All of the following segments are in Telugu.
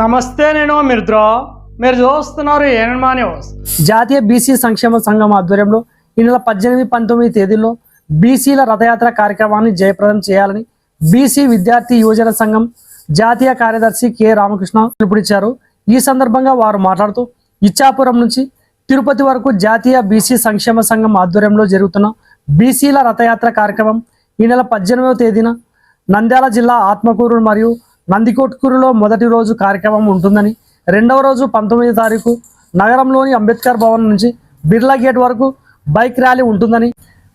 నమస్తే నేను మిత్ర మీరు చూస్తున్నారు ఏనమా న్యూస్. జాతీయ బీసీ సంక్షేమ సంఘం ఆధ్వర్యంలో ఈ నెల పద్దెనిమిది పంతొమ్మిది తేదీల్లో బీసీల రథయాత్ర కార్యక్రమాన్ని జయప్రదం చేయాలని బీసీ విద్యార్థి యువజన సంఘం జాతీయ కార్యదర్శి కె. రామకృష్ణ పిలుపునిచ్చారు. ఈ సందర్భంగా వారు మాట్లాడుతూ ఇచ్చాపురం నుంచి తిరుపతి వరకు జాతీయ బీసీ సంక్షేమ సంఘం ఆధ్వర్యంలో జరుగుతున్న బీసీల రథయాత్ర కార్యక్రమం ఈ నెల పద్దెనిమిదవ తేదీన నంద్యాల జిల్లా ఆత్మకూరు మరియు నందికొట్కూరులో మొదటి రోజు కార్యక్రమం ఉంటుందని రెండవ రోజు పంతొమ్మిది తారీఖు నగరంలోని అంబేద్కర్ భవన్ నుంచి బిర్లా గేట్ వరకు బైక్ ర్యాలీ ఉంటుందని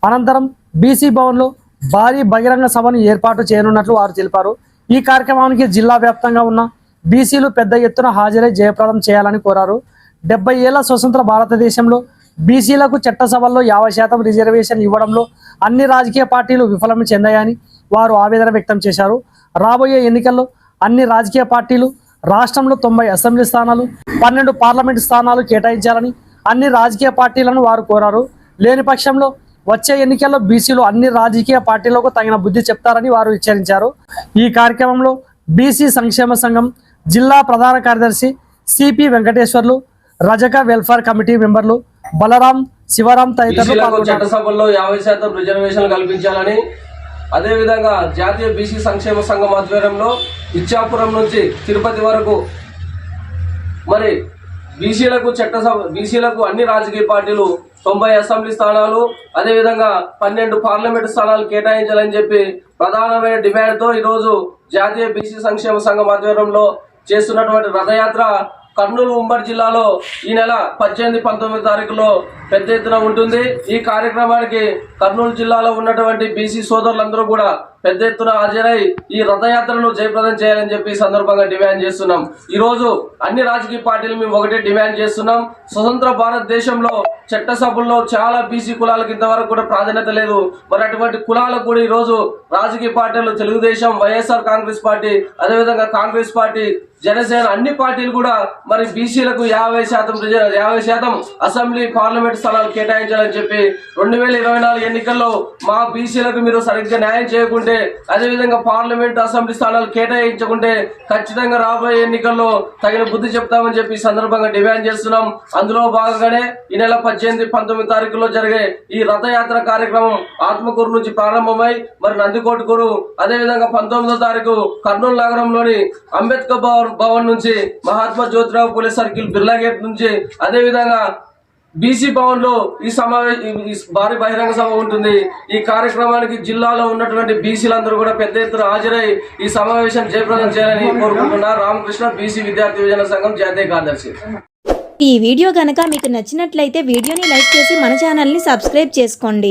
అనంతరం బీసీ భవన్లో భారీ బహిరంగ సభను ఏర్పాటు చేయనున్నట్లు వారు తెలిపారు. ఈ కార్యక్రమానికి జిల్లా వ్యాప్తంగా ఉన్న బీసీలు పెద్ద ఎత్తున హాజరై జయప్రదం చేయాలని కోరారు. డెబ్బై ఏళ్ళ స్వతంత్ర భారతదేశంలో బీసీలకు చట్టసభల్లో యాభై శాతం రిజర్వేషన్ ఇవ్వడంలో అన్ని రాజకీయ పార్టీలు విఫలం చెందాయని వారు ఆవేదన వ్యక్తం చేశారు. రాబోయే ఎన్నికల్లో అన్ని రాజకీయ పార్టీలు రాష్ట్రంలో తొంభై అసెంబ్లీ స్థానాలు పన్నెండు పార్లమెంటు స్థానాలు కేటాయించాలని అన్ని రాజకీయ పార్టీలను వారు కోరారు. లేని పక్షంలో వచ్చే ఎన్నికల్లో బీసీలు అన్ని రాజకీయ పార్టీలకు తగిన బుద్ధి చెప్తారని వారు హెచ్చరించారు. ఈ కార్యక్రమంలో బీసీ సంక్షేమ సంఘం జిల్లా ప్రధాన కార్యదర్శి సిపి వెంకటేశ్వర్లు రజక వెల్ఫేర్ కమిటీ మెంబర్లు బలరాం శివరాం తదితరులు చట్టసభల్లో యాభై శాతం రిజర్వేషన్లు కల్పించాలని అదేవిధంగా జాతీయ బీసీ సంక్షేమ సంఘం ఆధ్వర్యంలో ఇచ్చాపురం నుంచి తిరుపతి వరకు మరి బీసీలకు చట్టసభ బీసీలకు అన్ని రాజకీయ పార్టీలు తొంభై అసెంబ్లీ స్థానాలు అదేవిధంగా పన్నెండు పార్లమెంటు స్థానాలు కేటాయించాలని చెప్పి ప్రధానమైన డిమాండ్తో ఈరోజు జాతీయ బీసీ సంక్షేమ సంఘం ఆధ్వర్యంలో చేస్తున్నటువంటి రథయాత్ర కర్నూలు ఉమ్మడి జిల్లాలో ఈ నెల పద్దెనిమిది పంతొమ్మిది తారీఖులో పెద్ద ఎత్తున ఉంటుంది. ఈ కార్యక్రమానికి కర్నూలు జిల్లాలో ఉన్నటువంటి బీసీ సోదరులందరూ కూడా పెద్ద ఎత్తున హాజరై ఈ రథయాత్రను జయప్రదం చేయాలని చెప్పి సందర్భంగా డిమాండ్ చేస్తున్నాం. ఈ రోజు అన్ని రాజకీయ పార్టీలు మేము ఒకటే డిమాండ్ చేస్తున్నాం. స్వతంత్ర భారతదేశంలో చట్టసభల్లో చాలా బీసీ కులాలకు ఇంతవరకు కూడా ప్రాధాన్యత లేదు. మరి అటువంటి కులాలకు కూడా ఈ రోజు రాజకీయ పార్టీలు తెలుగుదేశం వైఎస్ఆర్ కాంగ్రెస్ పార్టీ అదేవిధంగా కాంగ్రెస్ పార్టీ జనసేన అన్ని పార్టీలు కూడా మరి బీసీలకు యాభై శాతం యాభై శాతం అసెంబ్లీ పార్లమెంట్ స్థలాలు కేటాయించాలని చెప్పి రెండు వేల ఇరవై నాలుగు ఎన్నికల్లో మా బీసీలకు మీరు సరిగ్గా న్యాయం చేయకుంటే అదేవిధంగా పార్లమెంట్ అసెంబ్లీ స్థానాలు కేటాయించకుంటే ఖచ్చితంగా రాబోయే ఎన్నికల్లో తగిన బుద్ధి చెప్తామని చెప్పి సందర్భంగా డిమాండ్ చేస్తున్నాం. అందులో భాగంగానే ఈ నెల పద్దెనిమిది పంతొమ్మిది తారీఖులో జరిగే ఈ రథయాత్ర కార్యక్రమం ఆత్మకూరు నుంచి ప్రారంభమై మరి నందికోటకూరు అదేవిధంగా పంతొమ్మిదో తారీఖు కర్నూలు నగరంలోని అంబేద్కర్ భవన్ భవన్ నుంచి మహాత్మా జ్యోతిరావు పులే సర్కిల్ బిర్లా గేట్ నుంచి అదేవిధంగా బీసీ భవన్లో ఈ సమావేశ భారీ బహిరంగ సభ ఉంటుంది. ఈ కార్యక్రమానికి జిల్లాలో ఉన్నటువంటి బీసీలందరూ కూడా పెద్ద ఎత్తున హాజరై ఈ సమావేశం జయప్రదం చేయాలని కోరుకుంటున్నారు. రామకృష్ణ బీసీ విద్యార్థి విభజన సంఘం జాతీయ కార్యదర్శి. ఈ వీడియో గనక మీకు నచ్చినట్లయితే వీడియోని లైక్ చేసి మన ఛానల్ని సబ్స్క్రైబ్ చేసుకోండి.